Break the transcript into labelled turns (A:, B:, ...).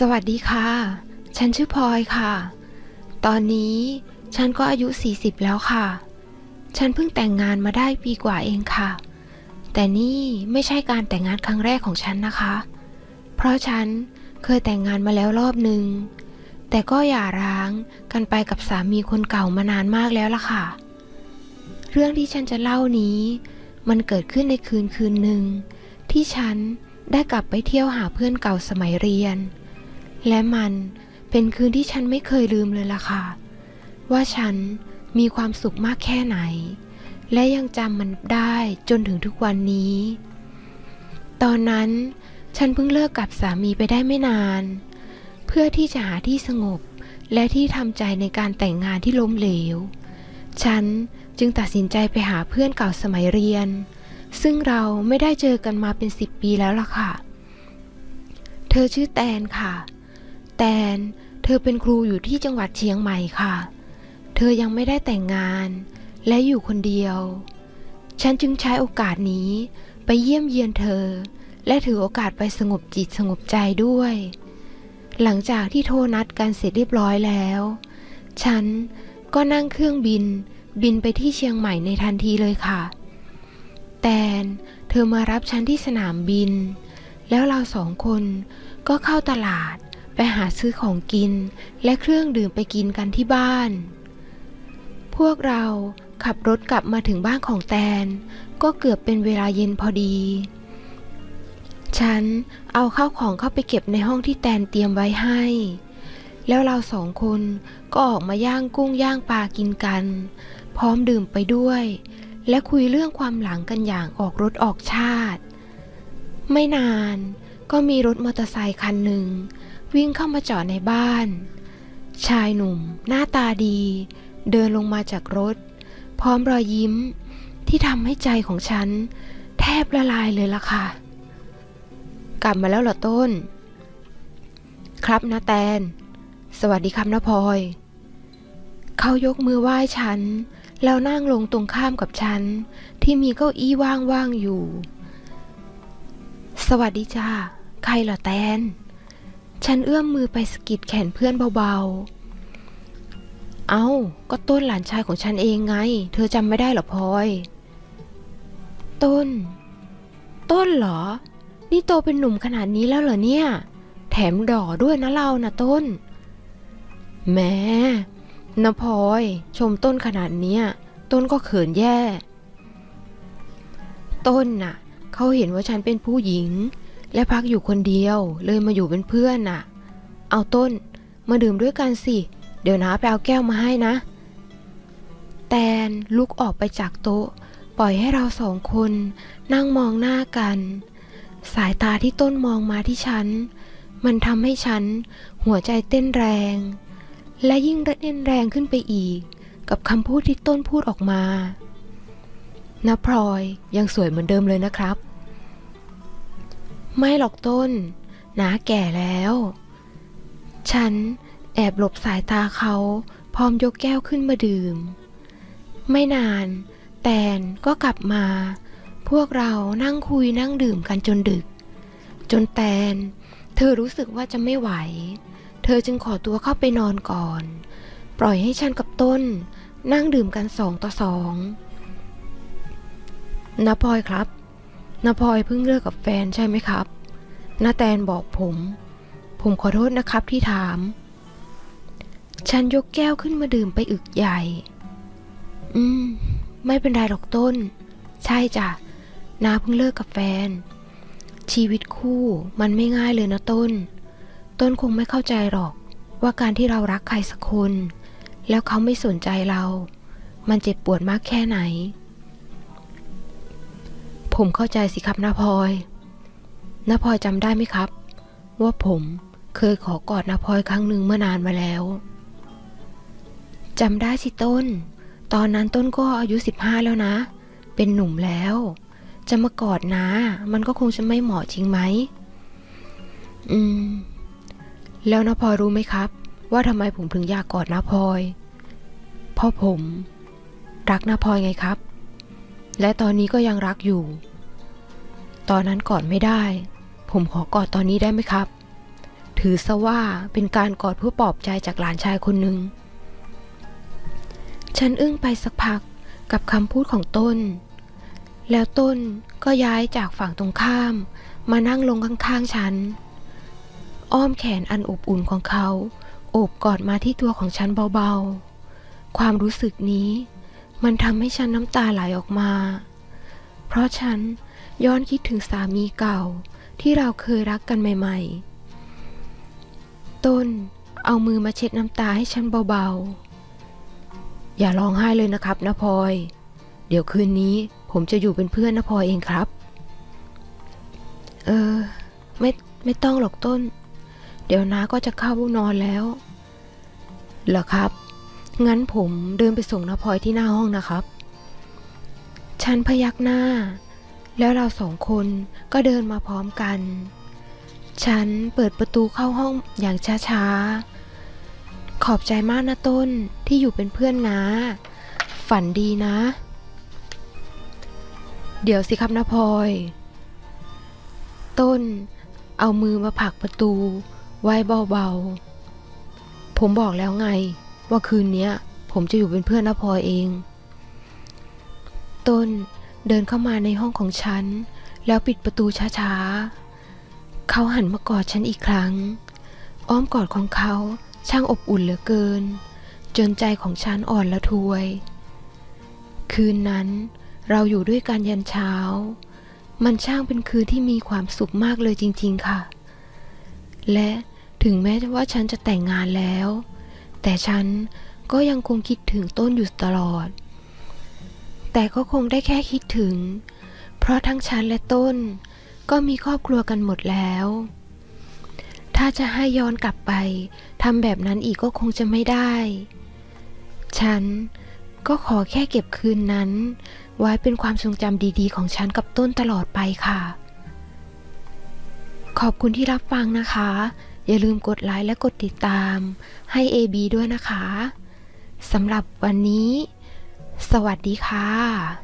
A: สวัสดีค่ะ ฉันชื่อพลอยค่ะ ตอนนี้ฉันก็อายุ 40 แล้วค่ะ ฉันเพิ่งแต่งงานมาได้ปีกว่าเองค่ะ แต่นี่ไม่ใช่การแต่งงานครั้งแรกของฉันนะคะ เพราะฉันเคยแต่งงานมาแล้วรอบหนึ่ง แต่ก็หย่าร้างกันไปกับสามีคนเก่ามานานมากแล้วล่ะค่ะ เรื่องที่ฉันจะเล่านี้ มันเกิดขึ้นในคืนคืนหนึ่งที่ฉันได้กลับไปเที่ยวหาเพื่อนเก่าสมัยเรียน และมันเป็นคืนที่ฉันไม่เคยลืมเลยล่ะค่ะ ว่าฉันมีความสุขมากแค่ไหน และยังจำมันได้จนถึงทุกวันนี้ ตอนนั้นฉันเพิ่งเลิกกับสามีไปได้ไม่นาน เพื่อที่จะหาที่สงบและที่ทำใจในการแต่งงานที่ล้มเหลว ฉันจึงตัดสินใจไปหาเพื่อนเก่าสมัยเรียน ซึ่งเราไม่ได้เจอกันมาเป็นสิบปีแล้วล่ะค่ะ เธอชื่อแตนค่ะ แตนเธอเป็นครูอยู่ที่จังหวัดเชียงใหม่ค่ะ เธอยังไม่ได้แต่งงานและอยู่คนเดียว ฉันจึงใช้โอกาสนี้ไปเยี่ยมเยียนเธอ และถือโอกาสไปสงบจิตสงบใจด้วย หลังจากที่โทรนัดกันเสร็จเรียบร้อยแล้ว ฉันก็นั่งเครื่องบินบินไปที่เชียงใหม่ในทันทีเลยค่ะ แตนเธอมารับฉันที่สนามบิน แล้วเราสองคนก็เข้าตลาด ไปหาซื้อของกินและเครื่องดื่มไปกินกันที่บ้าน พวกเราขับรถกลับมาถึงบ้านของแตน ก็เกือบเป็นเวลาเย็นพอดี ฉันเอาข้าวของเข้าไปเก็บในห้องที่แตนเตรียมไว้ให้ แล้วเราสองคนก็ออกมาย่างกุ้งย่างปลากินกัน พร้อมดื่มไปด้วย และคุยเรื่องความหลังกันอย่างออกรถออกชาติ ไม่นานก็มีรถมอเตอร์ไซค์คันหนึ่ง วิ่งเข้ามาจอดในบ้าน ชายหนุ่ม หน้าตาดี เดินลงมาจากรถ พร้อมรอยยิ้มที่ทำให้ใจของฉัน แทบละลายเลยล่ะค่ะ กลับมาแล้วเหรอต้น ครับนะแตน สวัสดีครับนะพลอย เขายกมือไหว้ฉัน แล้วนั่งลงตรงข้ามกับฉัน ที่มีเก้าอี้ว่างๆอยู่ สวัสดีจ้า ใครเหรอแตน ฉันเอื้อมมือไปสกิดแขนเพื่อนเบาๆ เอา้า ก็ต้นหลานชายของฉันเองไง เธอจำไม่ได้เหรอพลอย ต้น ต้นเหรอ นี่โตเป็นหนุ่มขนาดนี้แล้วเหรอเนี่ย แถมดอด้วยนะเรานะต้น แม่นะพลอย ชมต้นขนาดเนี้ย ต้นก็เขินแย่ ต้นน่ะ เขาเห็นว่าฉันเป็นผู้หญิง และพักอยู่คนเดียว เลยมาอยู่เป็นเพื่อนน่ะ เอาต้น มาดื่มด้วยกันสิ เดี๋ยวนะไปเอาแก้วมาให้นะ แตนลุกออกไปจากโต๊ะ ปล่อยให้เราสองคน นั่งมองหน้ากัน สายตาที่ต้นมองมาที่ฉัน มันทำให้ฉัน หัวใจเต้นแรง และยิ่งเต้นแรงขึ้นไปอีก กับคำพูดที่ต้นพูดออกมานะพลอยยังสวยเหมือนเดิมเลยนะครับ ไม่หรอกต้นนาแก่แล้ว ฉันแอบหลบสายตาเขาพร้อมยกแก้วขึ้นมาดื่ม ไม่นาน แตนก็กลับมา พวกเรานั่งคุยนั่งดื่มกันจนดึก จนแตน เธอรู้สึกว่าจะไม่ไหว เธอจึงขอตัวเข้าไปนอนก่อน ปล่อยให้ฉันกับต้น นั่งดื่มกันสองต่อสองนาพลอยครับ นาพลอยเพิ่งเลิกกับแฟนใช่ไหมครับนาแตนบอกผม ผมขอโทษนะครับที่ถาม ฉันยกแก้วขึ้นมาดื่มไปอึกใหญ่ อืม ไม่เป็นไรหรอกต้น ใช่จ้ะนาเพิ่งเลิกกับแฟน ชีวิตคู่มันไม่ง่ายเลยนะต้น ต้นคงไม่เข้าใจหรอกว่าการที่เรารักใครสักคน แล้วเขาไม่สนใจเรา มันเจ็บปวดมากแค่ไหน ผมเข้าใจสิครับนาพลอยนาพลอยจำได้ไหมครับ ว่าผมเคยขอกอดนาพลอยครั้งหนึ่งเมื่อนานมาแล้วจำได้สิต้น ตอนนั้นต้นก็อายุสิบห้าแล้วนะ เป็นหนุ่มแล้ว จะมากอดนะ มันก็คงจะไม่เหมาะจริงไหม อืม แล้วนาพลอยรู้ไหมครับ ว่าทำไมผมถึงอยากกอดนาพลอย เพราะผม รักนาพลอยไงครับ และตอนนี้ก็ยังรักอยู่ ตอนนั้นกอดไม่ได้ ผมขอกอดตอนนี้ได้ไหมครับ ถือซะว่าเป็นการกอดเพื่อปลอบใจจากหลานชายคนหนึ่ง ฉันอึ้งไปสักพักกับคำพูดของต้น แล้วต้นก็ย้ายจากฝั่งตรงข้าม มานั่งลงข้างๆฉัน อ้อมแขนอันอบอุ่นของเขา โอบกอดมาที่ตัวของฉันเบาๆ ความรู้สึกนี้ มันทำให้ฉันน้ำตาไหลออกมา เพราะฉันย้อนคิดถึงสามีเก่าที่เราเคยรักกันใหม่ๆ ต้นเอามือมาเช็ดน้ำตาให้ฉันเบาๆ อย่าร้องไห้เลยนะครับนะพลอย เดี๋ยวคืนนี้ผมจะอยู่เป็นเพื่อนนะพลอยเองครับ เออ ไม่ไม่ต้องหรอกต้น เดี๋ยวน้าก็จะเข้านอนแล้ว เหรอครับ งั้นผมเดินไปส่งนพลอยที่หน้าห้องนะครับ ฉันพยักหน้า แล้วเราสองคนก็เดินมาพร้อมกัน ฉันเปิดประตูเข้าห้องอย่างช้าๆ ขอบใจมากนะต้นที่อยู่เป็นเพื่อนนะ ฝันดีนะ เดี๋ยวสิครับนพลอย ต้นเอามือมาผลักประตู ไว้เบาๆ ผมบอกแล้วไง ว่าคืนนี้ผมจะอยู่เป็นเพื่อนนพอเอง ต้นเดินเข้ามาในห้องของฉัน แล้วปิดประตูช้าๆ เขาหันมากอดฉันอีกครั้ง อ้อมกอดของเขาช่างอบอุ่นเหลือเกิน จนใจของฉันอ่อนละทวย คืนนั้นเราอยู่ด้วยกันยันเช้า มันช่างเป็นคืนที่มีความสุขมากเลยจริงๆค่ะ และถึงแม้ว่าฉันจะแต่งงานแล้ว แต่ฉันก็ยังคงคิดถึงต้นอยู่ตลอด แต่ก็คงได้แค่คิดถึง เพราะทั้งฉันและต้น ก็มีครอบครัวกันหมดแล้ว ถ้าจะให้ย้อนกลับไปทำแบบนั้นอีกก็คงจะไม่ได้ ฉันก็ขอแค่เก็บคืนนั้น ไว้เป็นความทรงจำดีๆ ของฉันกับต้นตลอดไปค่ะ ขอบคุณที่รับฟังนะคะ อย่าลืมกดไลค์และกดติดตามให้ AB ด้วยนะคะสำหรับวันนี้ สวัสดีค่ะ